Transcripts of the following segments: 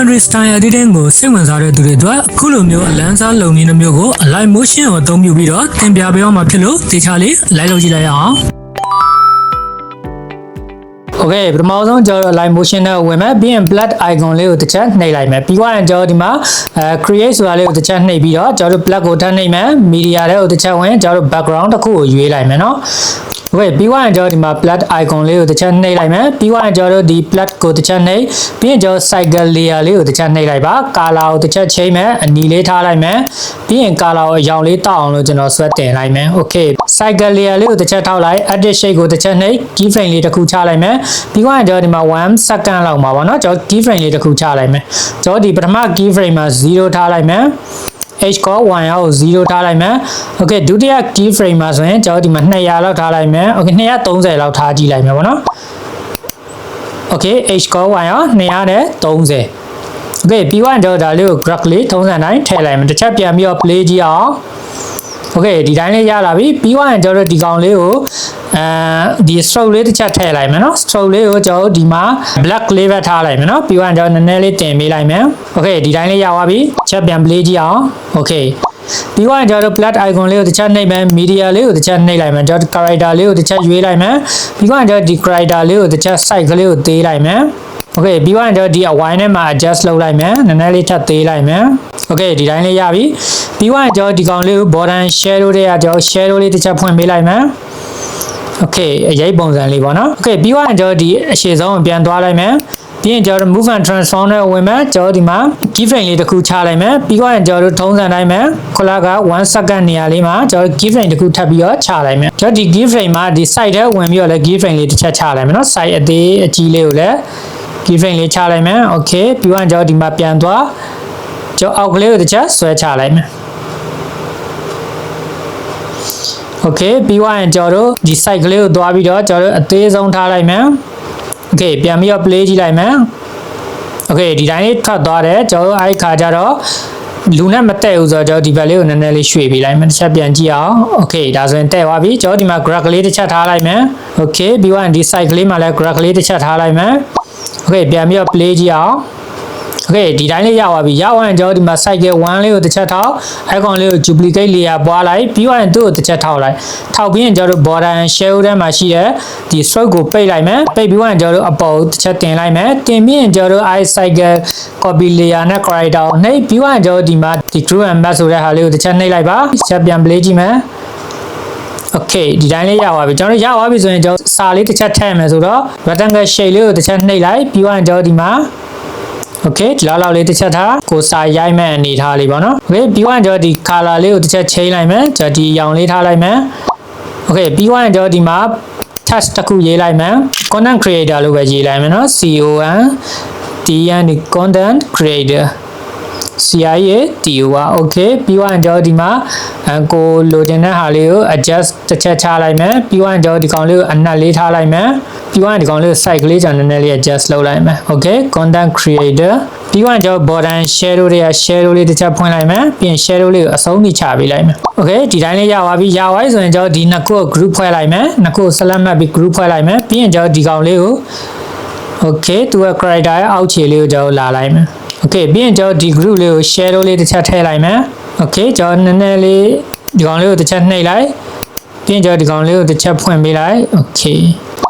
geometry style editing ကိုစိတ်ဝင်စားတဲ့သူတွေအတွက်အခုလိုမျိုးအလန်းစားလုံနည်းတစ်မျိုးကို align motion ကိုအသုံးပြုပြီးတော့သင်ပြပေးအောင်မှာဖြစ်လို့တေချာလေးလိုက်လုပ်ကြည့်လိုက်ရအောင် โอเคပထမဆုံးကျွန်တော် align motion နဲ့ဝင်မယ်ပြီးရင် blood icon လေးကိုတစ်ချက်နှိပ်လိုက်မယ်ပြီးသွားရင်ကျွန်တော်ဒီမှာအဲ create ဆိုတာလေးကိုတစ်ချက်နှိပ်ပြီးတော့ကျွန်တော် blood ကိုထပ်နှိပ်မယ် media လေးကိုတစ်ချက်ဝင်ကျွန်တော် background တစ်ခုကိုရွေးလိုက်မယ်เนาะ Okay ပြီးွားရင်ကျွန်တော်ဒီမှာ plot icon လေးကိုတစ်ချက်နှိပ်လိုက်မယ်ပြီးွားရင်ကျွန်တော်တို့ဒီ plot ကိုတစ်ချက်နှိပ်ပြီးရင်ကျွန်တော် cycle layer လေးကိုတစ်ချက်နှိပ်လိုက်ပါ color ကိုတစ်ချက်ချိန်မယ်အနီလေးထားလိုက်မယ်ပြီးရင် color ကိုအရောင်လေးတောက်အောင်လို့ကျွန်တော်ဆွဲတင်လိုက်မယ် Okay cycle layer လေးကိုတစ်ချက်ထောက်လိုက် edit shape ကိုတစ်ချက်နှိပ် keyframe လေးတစ်ခုချလိုက်မယ်ပြီးွားရင်ကျွန်တော်ဒီမှာ1 second လောက်မှာပေါ့နော်ကျွန်တော် keyframe လေးတစ်ခုချလိုက်မယ်ကျွန်တော်ဒီပထမ keyframe မှာ0ထားလိုက်မယ် h core 1ရောက်0ထားလိုက်မယ်။ Okay ဒုတိယ key frame မှာဆိုရင်ကျွန်တော်ဒီမှာ200လောက်ထားလိုက်မယ်။ Okay 230လောက်ထားကြည့်လိုက်မယ်ပေါ့နော်။ Okay h core 1ရောက်230 Okay ပြီးသွားရင်ကျွန်တော်ဒါလေးကို graph လေးထုံးစံတိုင်းထည့်လိုက်မယ်။တစ်ချက်ပြန်ပြီးတော့ play ကြည့်အောင်။ Okay ဒီတိုင်းလေးရလာပြီပြီးသွားရင်ကျွန်တော်တို့ဒီကောင်လေးကိုအဲဒီ stroke လေးတစ်ချက်ထည့်လိုက်မယ်နော် stroke လေးကိုကျွန်တော်ဒီမှာ black လေးပဲထားလိုက်မယ်နော်ပြီးသွားရင်ကျွန်တော်နည်းနည်းလေးတင်ပေးလိုက်မယ် Okay ဒီတိုင်းလေးရသွားပြီချက်ပြန် play ကြည့်အောင် Okay ပြီးသွားရင်ကျွန်တော်တို့ plat icon လေးကိုတစ်ချက်နှိပ်မယ် media လေးကိုတစ်ချက်နှိပ်လိုက်မယ်ကျွန်တော် character လေးကိုတစ်ချက်ရွေးလိုက်မယ်ပြီးသွားရင်ကျွန်တော်ဒီ character လေးကိုတစ်ချက် site ကလေးကိုသေးလိုက်မယ် Okay ပြီးသွားရင်ကျွန်တော်ဒီ wine ထဲမှာ adjust လုပ်လိုက်မယ်နည်းနည်းလေးထပ်သေးလိုက်မယ် Okay ဒီတိုင်းလေးရပြီပြီးသွားရင်ကျွန်တော်ဒီကောင်လေးကို border shadow တွေကကျွန်တော် shadow လေးတစ်ချက်ဖွင့်ပေးလိုက်မယ် Okay အရေးပုံစံလေးပေါ့နော် Okay ပြီးသွားရင်ကျွန်တော်ဒီအရှေ့ဆုံးကိုပြန်သွားလိုက်မယ်ပြီးရင်ကျွန်တော် move and transform နဲ့ဝင်မယ်ကျွန်တော်ဒီမှာ key frame လေးတစ်ခုချလိုက်မယ်ပြီးသွားရင်ကျွန်တော်ထုံးစံတိုင်းမယ်ခလာက1 second နေရာလေးမှာကျွန်တော် key frame တစ်ခုထပ်ပြီးတော့ချလိုက်မယ်ကျွန်တော်ဒီ key frame မှာဒီ site ထဲဝင်ပြီးတော့လည်း key frame လေးတစ်ချက်ချလိုက်မယ်နော် site အသေးအကြီးလေးကိုလည်း key frame လေးချလိုက်မယ် okay ပြီးသွားရင်ကျွန်တော်ဒီမှာပြန်သွားကျွန်တော်အောက်ကလေးကိုတစ်ချက်ဆွဲချလိုက်မယ် Okay ပြီးသွားရင်ကျွန်တော်တို့ဒီ site ကလေးကိုသွားပြီးတော့ကျွန်တော်တို့အသေးဆုံးထားလိုက်မယ် Okay ပြန်ပြီးတော့ play ကြည့်လိုက်မယ် Okay ဒီတိုင်းလေးထွက်သွားတယ်ကျွန်တော်တို့အဲ့ခါကျတော့ လူနဲ့မတက်ဘူးဆိုတော့ကျွန်တော်ဒီဘက်လေးကိုနည်းနည်းလေးရွှေ့ပေးလိုက်မယ်တစ်ချက်ပြန်ကြည့်အောင် Okay ဒါဆိုရင်တက်သွားပြီကျွန်တော်ဒီမှာ graph ကလေးတစ်ချက်ထားလိုက်မယ် Okay ပြီးသွားရင်ဒီ site ကလေးမှာလည်း graph ကလေးတစ်ချက်ထားလိုက်မယ် Okay ပြန်ပြီးတော့ play ကြည့်အောင် Okay ဒီတိုင်းလေးရသွားပြီရသွားရင်ကျွန်တော်ဒီမှာ cycle 1လေးကိုတစ်ချက်ထောက် icon လေးကို duplicate layer ပွားလိုက်ပြီးသွားရင်သူ့ကိုတစ်ချက်ထောက်လိုက်ထောက်ပြီးရင်ကျွန်တော်တို့ border and shell ထဲမှာရှိတဲ့ဒီ stroke ကိုပိတ်လိုက်မယ်ပိတ်ပြီးသွားရင်ကျွန်တော်တို့အပေါ်တစ်ချက်တင်လိုက်မယ်တင်ပြီးရင်ကျွန်တော်တို့ i cycle copy layer နဲ့ character ကိုနှိပ်ပြီးသွားရင်ကျွန်တော်ဒီမှာဒီ crew and mask ဆိုတဲ့ဟာလေးကိုတစ်ချက်နှိပ်လိုက်ပါချက်ပြန် play ကြည့်မယ် Okay ဒီတိုင်းလေးရသွားပြီကျွန်တော်တို့ရသွားပြီဆိုရင်ကျွန်တော်စာလေးတစ်ချက်ထည့်မယ်ဆိုတော့ rectangle shape လေးကိုတစ်ချက်နှိပ်လိုက်ပြီးသွားရင်ကျွန်တော်ဒီမှာ Okay ဒီလောက်လောက်လေးတစ်ချက်ထားကိုစာရိုက်မဲ့အနေထားလေးပေါ့နော် Okay ပြီးသွားရင်ကျွန်တော်ဒီ color လေးကိုတစ်ချက်ချိန်လိုက်မယ်ကျွန်တော်ဒီရောင်လေးထားလိုက်မယ် Okay ပြီးသွားရင်ကျွန်တော်ဒီမှာ test တစ်ခုရေးလိုက်မယ် content creator လို့ပဲရေးလိုက်မယ်နော် CON TN content creator CIA TO อ่ะ okay ပြီးသွားရင်ကျွန်တော်ဒီမှာအကိုလိုချင်တဲ့ဟာလေးကို adjust တစ်ချက်ချလိုက်မယ်ပြီးသွားရင်ကျွန်တော်ဒီကောင်လေးကိုအနက်လေးထားလိုက်မယ် ပြီးသွားရင်ဒီကောင်လေးကို site ကလေးကျွန်တော်နည်းနည်းလေး adjust လုပ်လိုက်မယ် okay content creator ပြီးသွားရင်ကျွန်တော် border shadow တွေက shadow လေးတစ်ချက်ဖွင့်လိုက်မယ်ပြီးရင် shadow လေးကိုအဆုံးထိချပေးလိုက်မယ် okay ဒီတိုင်းလေးရသွားပြီရသွားပြီဆိုရင်ကျွန်တော်ဒီနှစ်ခုကို group ဖွဲ့လိုက်မယ်နှစ်ခုကို select မှတ်ပြီး group ဖွဲ့လိုက်မယ်ပြီးရင်ကျွန်တော်ဒီကောင်လေးကို okay သူက character ရဲ့အောက်ခြေလေးကိုကျွန်တော်လာလိုက်မယ် okay ပြီးရင်ကျွန်တော်ဒီ group လေးကို share လေးတစ်ချက်ထည့်လိုက်မယ် okay ကျွန်တော်နည်းနည်းလေးဒီကောင်လေးကိုတစ်ချက်နှိပ်လိုက်ပြီးရင်ကျွန်တော်ဒီကောင်လေးကိုတစ်ချက်ဖွင့်ပေးလိုက် okay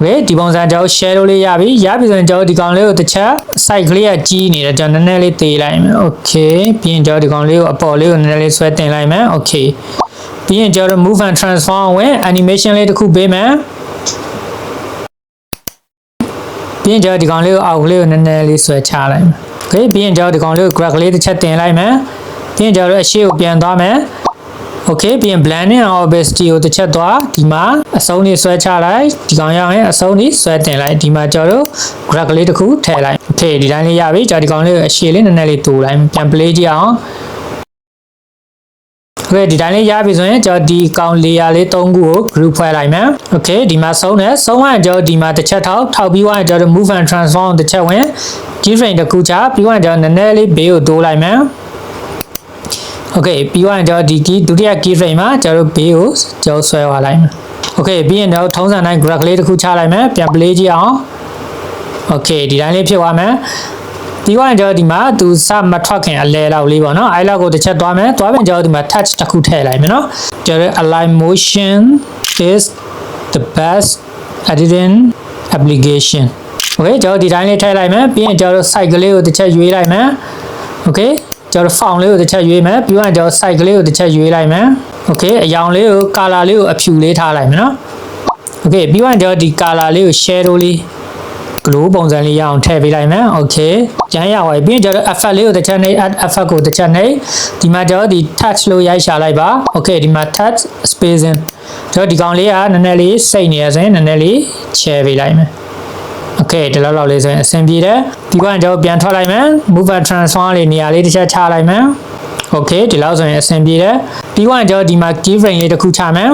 Okay ဒီပုံစံကျွန်တော် share လုပ်လေးရပြီရပြီဆိုရင်ကျွန်တော်ဒီကောင်လေးကိုတစ်ချက် site ကလေးကကြီးနေတယ်ကျွန်တော်နည်းနည်းလေးသေးလိုက်မယ် Okay ပြီးရင်ကျွန်တော်ဒီကောင်လေးကိုအပေါ်လေးကိုနည်းနည်းလေးဆွဲတင်လိုက်မယ် Okay ပြီးရင်ကျွန်တော် move and transform ဝင် animation လေးတစ်ခုပေးမယ်ပြီးရင်ကျွန်တော်ဒီကောင်လေးကိုအောက်ကလေးကိုနည်းနည်းလေးဆွဲချလိုက်မယ် Okay ပြီးရင်ကျွန်တော်ဒီကောင်လေးကို graph လေးတစ်ချက်တင်လိုက်မယ်ပြီးရင်ကျွန်တော်အရှိကိုပြန်သွားမယ် okay ပြီးရင် blending and opacity ကိုတစ်ချက်သွားဒီမှာအစုံလေးဆွဲချလိုက်ဒီကောင်ရောက်ရင်အစုံလေးဆွဲတင်လိုက်ဒီမှာကျွန်တော်တို့ graph ကလေးတစ်ခုထည့်လိုက် okay ဒီတိုင်းလေးရပြီကျွန်တော်ဒီကောင်လေးကိုအရှည်လေးနည်းနည်းလေးတူလိုက်ပြန် play ကြည့်အောင် okay ဒီတိုင်းလေးရပြီဆိုရင်ကျွန်တော်ဒီကောင် layer လေး၃ခုကို group ဖွဲ့လိုက်မယ် okay ဒီမှာဆုံးတယ်ဆုံးရင်ကျွန်တော်ဒီမှာတစ်ချက်ထောက်ထောက်ပြီးွားရင်ကျွန်တော် move and transform တစ်ချက်ဝင် keyframe တစ်ခုချပြီးွားရင်ကျွန်တော်နည်းနည်းလေးဘေးကိုတိုးလိုက်မယ် Okay ပြီးသွားရင်ကျွန်တော်ဒီ key ဒုတိယ key frame မှာကျွန်တော်တို့ဘေးကိုကျွန်တော်ဆွဲသွားလိုက်မယ် Okay ပြီးရင်တော့ထုံးစံတိုင်း graph လေးတစ်ခုချလိုက်မယ်ပြန် play ကြည့်အောင် Okay ဒီတိုင်းလေးဖြစ်သွားမယ်ပြီးတော့ကျွန်တော်ဒီမှာသူစမထွက်ခင်အလဲလောက်လေးပေါ့နော်အဲ့လောက်ကိုတစ်ချက်သွားမယ်သွားပြန်ကျွန်တော်ဒီမှာ touch တစ်ခုထည့်လိုက်မယ်နော်ကျွန်တော် align motion is the best editing application okay ကျွန်တော်ဒီတိုင်းလေးထည့်လိုက်မယ်ပြီးရင်ကျွန်တော် site ကလေးကိုတစ်ချက်ရွေးလိုက်မယ် okay ကျွန်တော် font လေးကိုတစ်ချက်ရွေးမယ်ပြီးတော့ကျွန်တော် site ကလေးကိုတစ်ချက်ရွေးလိုက်မယ် okay အရောင်လေးကို color လေးကိုအဖြူလေးထားလိုက်မယ်နော် okay ပြီးတော့ကျွန်တော်ဒီ color လေးကို shadow လေး glow ပုံစံလေးရအောင်ထည့်ပေးလိုက်မယ် okay ကျန်ရပါပြီပြီးရင်ကျွန်တော် effect လေးကိုတစ်ချက်နှိပ် add effect ကိုတစ်ချက်နှိပ်ဒီမှာကျွန်တော်ဒီ touch လို့ရိုက်ရှာလိုက်ပါ okay ဒီမှာ touch spacing ကျွန်တော်ဒီကောင်လေးကနည်းနည်းလေးစိတ်နေရဆိုရင်နည်းနည်းလေးချဲပေးလိုက်မယ် okay ဒီလောက်လောက်လေးဆိုရင်အဆင်ပြေတယ်ဒီကောင်ကျွန်တော်ပြန်ထွက်လိုက်မယ် move and transform လေးနေရာလေးတစ်ချက်ချလိုက်မယ် okay ဒီလောက်ဆိုရင်အဆင်ပြေတယ်ပြီးတော့ကျွန်တော်ဒီမှာ key frame လေးတစ်ခုချမယ်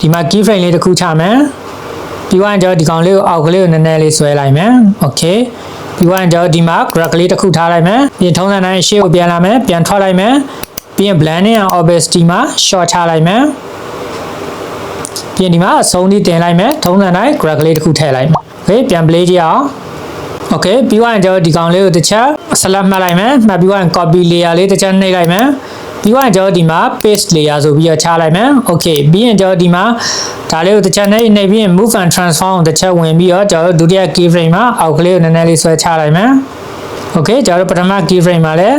ဒီမှာ key frame လေးတစ်ခုချမယ်ပြီးတော့ကျွန်တော်ဒီကောင်လေးကိုအောက်ကလေးကိုနည်းနည်းလေးဆွဲလိုက်မယ် okay ပြီးတော့ကျွန်တော်ဒီမှာ graph ကလေးတစ်ခုထားလိုက်မယ်ပြင်ထုံးစံတိုင်းရှေ့ကိုပြန်လာမယ်ပြန်ထွက်လိုက်မယ်ပြီးရင် blending and opacity မှာ short ချလိုက်မယ် ပြင်ဒီမှာအဆုံးလေးတင်လိုက်မယ်ထုံးစံတိုင်း graph ကလေးတစ်ခုထည့်လိုက်မယ် okay ပြန် play ကြည့်အောင် okay ပြီးတော့ကျွန်တော်ဒီကောင်လေးကိုတစ်ချက် select မှတ်လိုက်မယ်မှတ်ပြီးတော့ copy layer လေးတစ်ချက်နှိပ်လိုက်မယ်ပြီးတော့ကျွန်တော်ဒီမှာ paste layer ဆိုပြီးတော့ချလိုက်မယ် okay ပြီးရင်ကျွန်တော်ဒီမှာဒါလေးကိုတစ်ချက်နှိပ်နှိပ်ပြီးရင် move and transform ကိုတစ်ချက်ဝင်ပြီးတော့ကျွန်တော်ဒုတိယ keyframe မှာအောက်ကလေးကိုနည်းနည်းလေးဆွဲချလိုက်မယ် okay ကျွန်တော်ပထမ keyframe မှာလည်း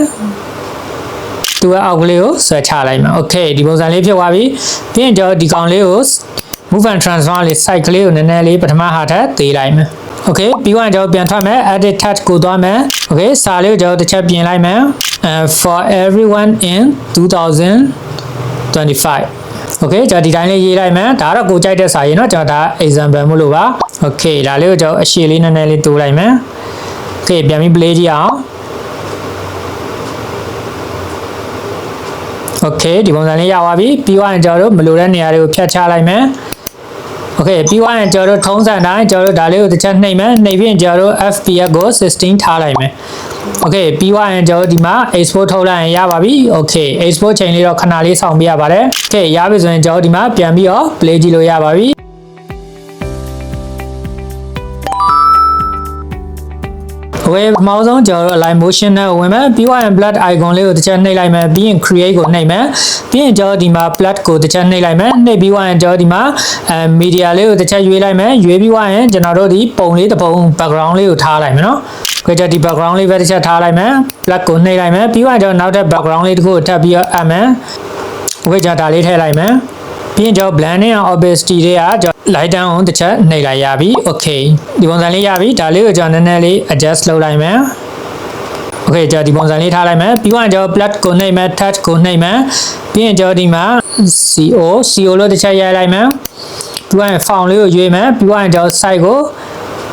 သူကအောက်ကလေးကိုဆွဲချလိုက်မယ် okay ဒီပုံစံလေးဖြစ်သွားပြီပြီးရင်ကျွန်တော်ဒီကောင်လေးကို move and transform လေး site ကလေးကိုနည်းနည်းလေးပထမဟာထပ်သေးလိုက်မယ် okay ပြီးတော့ကျွန်တော်ပြန်ထွက်မယ် edit touch ကိုသွားမယ် okay စာလေးကိုကျွန်တော်တစ်ချက်ပြင်လိုက်မယ် uh, for everyone in 2025 okay ကျွန်တော်ဒီတိုင်းလေးရေးလိုက်မယ်ဒါတော့ကိုကြိုက်တဲ့စာရေးเนาะကျွန်တော်ဒါ example မို့လို့ပါ okay ဒါလေးကိုကျွန်တော်အရှည်လေးနည်းနည်းလေးတိုးလိုက်မယ် okay ပြန်ပြီး play ကြည့်အောင် okay ဒီပုံစံလေးရပါပြီပြီးတော့ကျွန်တော်တို့မလိုတဲ့နေရာတွေကိုဖြတ်ချလိုက်မယ် โอเคပြီးသွားရင်ကျွန်တော်တို့ထုံးစံတိုင်းကျွန်တော်တို့ဒါလေးကိုတစ်ချက်နှိပ်မယ်နှိပ်ပြီးရင်ကျွန်တော်တို့ fps ကို16ထားလိုက်မယ်โอเคပြီးသွားရင်ကျွန်တော်တို့ဒီမှာ export ထုတ်လိုက်ရင်ရပါပြီโอเค export ချိန်လေးတော့ခဏလေးစောင့်ပေးရပါတယ်โอเคရပြီဆိုရင်ကျွန်တော်တို့ဒီမှာပြန်ပြီးတော့ play ကြည့်လို့ရပါပြီ ဝင်ပထမဆုံးကျွန်တော်တို့ align motion နဲ့ဝင်မယ်ပြီးတော့ blood icon လေးကိုတစ်ချက်နှိပ်လိုက်မယ်ပြီးရင် create ကိုနှိပ်မယ်ပြီးရင်ကျွန်တော်ဒီမှာ blood ကိုတစ်ချက်နှိပ်လိုက်မယ်နှိပ်ပြီးတော့ကျွန်တော်ဒီမှာအဲ media လေးကိုတစ်ချက်ရွေးလိုက်မယ်ရွေးပြီးတော့ကျွန်တော်တို့ဒီပုံလေးတစ်ပုံ background လေးကိုထားလိုက်မယ်နော်ခွဲကြဒီ background လေးပဲတစ်ချက်ထားလိုက်မယ် black ကိုနှိပ်လိုက်မယ်ပြီးတော့ကျွန်တော်နောက်ထပ် background လေးတစ်ခုကိုထပ်ပြီးတော့အပ်မယ်ခွဲကြဒါလေးထည့်လိုက်မယ် ပြီးရင်ကျွန်တော် blending and opacity တွေကကျွန်တော် light down ကိုတစ်ချက်နှိပ်လိုက်ရပြီ okay ဒီပုံစံလေးရပြီဒါလေးကိုကျွန်တော်နည်းနည်းလေး adjust လုပ်လိုက်မယ် okay ကျွန်တော်ဒီပုံစံလေးထားလိုက်မယ်ပြီးတော့ကျွန်တော် plat ကိုနှိပ်မယ် touch ကိုနှိပ်မယ်ပြီးရင်ကျွန်တော်ဒီမှာ CO CO လို့တစ်ချက်ရိုက်လိုက်မယ်ပြီးတော့ font လေးကိုရွေးမယ်ပြီးတော့ကျွန်တော် site ကို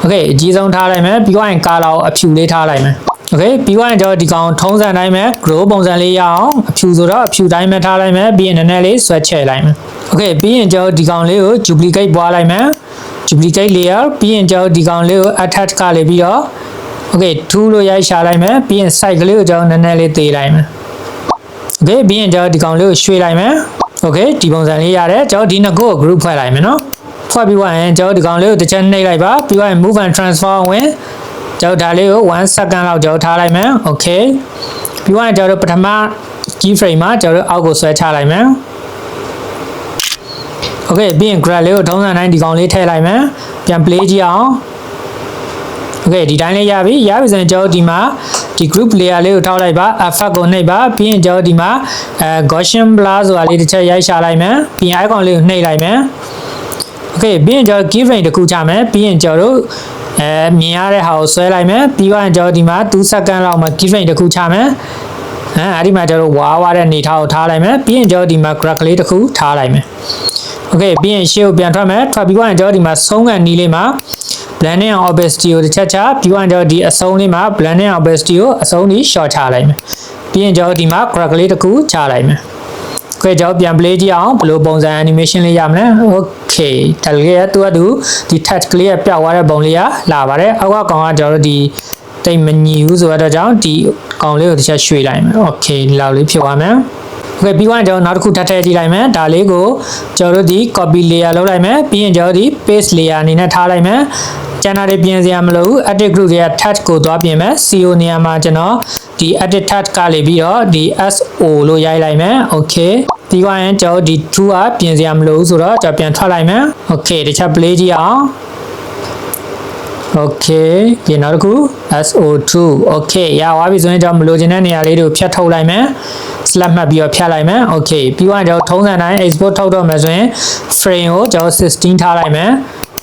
okay အကြီးဆုံးထားလိုက်မယ်ပြီးတော့ color ကိုအဖြူလေးထားလိုက်မယ် okay ပြီးတော့ကျွန်တော်ဒီကောင်ထုံးစံတိုင်းပဲ grow ပုံစံလေးရအောင်အဖြူဆိုတော့အဖြူတိုင်းပဲထားလိုက်မယ်ပြီးရင်နည်းနည်းလေးဆွဲချဲ့လိုက်မယ် okay ပြီးရင်ကျွန်တော်ဒီကောင်လေးကို duplicate ပွားလိုက်မယ် duplicate layer ပြီးရင်ကျွန်တော်ဒီကောင်လေးကို attach ကလေးပြီးတော့ okay ထူးလို့ရိုက်ရှာလိုက်မယ်ပြီးရင် site ကလေးကိုကျွန်တော်နည်းနည်းလေးသေးလိုက်မယ် okay ပြီးရင်ကျွန်တော်ဒီကောင်လေးကိုရွှေ့လိုက်မယ် okay ဒီပုံစံလေးရတယ်ကျွန်တော်ဒီနှစ်ခုကို group ဖွဲ့လိုက်မယ်နော်ဖွဲ့ပြီးသွားရင်ကျွန်တော်ဒီကောင်လေးကိုတစ်ချက်နှိပ်လိုက်ပါပြီးသွားရင် move and transform ဝင်ကျွန်တော်ဒါလေးကို1 second လောက်ကျွန်တော်ထားလိုက်မယ် okay ပြီးသွားရင်ကျွန်တော်ပထမ key frame မှာကျွန်တော်အောက်ကိုဆွဲချလိုက်မယ် okay ပြီးရင် grad လေးကိုထုံးစံတိုင်းဒီကောင်လေးထည့်လိုက်မယ်ပြန် play ကြည့်အောင် okay ဒီတိုင်းလေးရပြီရပြီဆိုရင်ကျွန်တော်ဒီမှာဒီ group layer လေးကိုထောက်လိုက်ပါ effect ကိုနှိပ်ပါပြီးရင်ကျွန်တော်ဒီမှာအဲ Gaussian blur ဆိုတာလေးတစ်ချက်ရိုက်ရှာလိုက်မယ်ပြီးရင် icon လေးကိုနှိပ်လိုက်မယ် okay ပြီးရင်ကျွန်တော် key frame တစ်ခုချမယ်ပြီးရင်ကျွန်တော်တို့အဲမြင်ရတဲ့ဟာကိုဆွဲလိုက်မယ်ပြီးတော့ကျွန်တော်ဒီမှာ2 second လောက်မှာ key frame တစ်ခုချမယ်အဲအဲ့ဒီမှာကျွန်တော်ဝါဝါတဲ့နေထားကိုထားလိုက်မယ်ပြီးရင်ကျွန်တော်ဒီမှာ graph လေးတစ်ခုထားလိုက်မယ် okay ပြီးရင်ရှေ့ကိုပြန်ထွက်မယ်ထွက်ပြီးတော့ကျွန်တော်ဒီမှာဆုံးကန်နီးလေးမှာ blending and opacity ကိုတစ်ချက်ချပြီးတော့ကျွန်တော်ဒီအဆုံးလေးမှာ blending and opacity ကိုအဆုံးကြီး short ချလိုက်မယ်ပြီးရင်ကျွန်တော်ဒီမှာ graph လေးတစ်ခုချလိုက်မယ် okay ကျွန်တော်ပြန် play ကြည့်အောင်ဘယ်လိုပုံစံ animation လေးရမလဲ okay ဒါလေးကသူကသူဒီ touch ကလေးကပြောက်သွားတဲ့ပုံလေးကလာပါတယ်အောက်ကကောင်ကကျွန်တော်တို့ဒီတိတ်မညီဘူးဆိုတော့ကြောင့်ဒီကောင်လေးကိုတစ်ချက်ရွှေ့လိုက်မယ် okay ဒီလောက်လေးဖြစ်သွားမယ် okay ပြီးတော့ကျွန်တော်နောက်တစ်ခုထပ်ထည့်ကြည့်လိုက်မယ်ဒါလေးကိုကျွန်တော်တို့ဒီ copy layer လုပ်လိုက်မယ်ပြီးရင်ကျွန်တော်ဒီ paste layer အနေနဲ့ထားလိုက်မယ်ကျန်တာတွေပြင်စရာမလိုဘူး edit group တွေက touch ကိုသွားပြင်မယ် CO နေရာမှာကျွန်တော်ဒီ edit touch ကလေးပြီးတော့ဒီ SO လို့ရိုက်လိုက်မယ် okay ပြီးသွားရင်ကျွန်တော်ဒီ true ကပြင်စရာမလိုဘူးဆိုတော့ကျွန်တော်ပြန်ထွက်လိုက်မယ် okay တခြား play ကြည့်အောင် okay ပြင်နောက်တစ်ခု SO2 okay ရသွားပြီဆိုရင်ကျွန်တော်မလိုချင်တဲ့နေရာလေးတွေကိုဖြတ်ထုတ်လိုက်မယ် slap မှတ်ပြီးတော့ဖြတ်လိုက်မယ် okay ပြီးသွားရင်ကျွန်တော်ထုံးစံတိုင်း export ထုတ်တော့မယ်ဆိုရင် frame ကိုကျွန်တော်16ထားလိုက်မယ်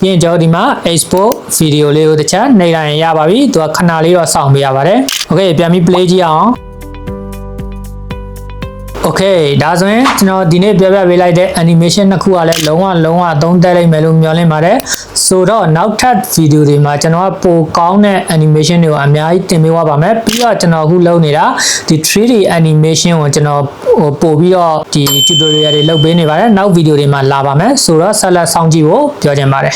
ပြီးရင်ကျွန်တော်ဒီမှာ export video လေးကိုတစ်ချက်နှိပ်လိုက်ရင်ရပါပြီသူကခဏလေးတော့စောင့်ပေးရပါတယ် okay ပြန်ပြီး play ကြည့်အောင် Okay ဒါဆိုရင်ကျွန်တော်ဒီနေ့ပြောပြပေးလိုက်တဲ့ animation နှစ်ခုကလည်းလုံးဝလုံးဝအသုံးသက်လိမ့်မယ်လို့မျှော်လင့်ပါတယ်ဆိုတော့နောက်ထပ် video တွေမှာကျွန်တော်ကပိုကောင်းတဲ့ animation တွေကိုအများကြီးတင်ပေးသွားပါမယ်ပြီးတော့ကျွန်တော်အခုလုပ်နေတာဒီ 3D animation ကိုကျွန်တော်ဟိုပို့ပြီးတော့ဒီ tutorial တွေလုပ်ပေးနေပါတယ်နောက် video တွေမှာလာပါမယ်ဆိုတော့ဆက်လက်စောင့်ကြည့်ဖို့ပြောချင်ပါတယ်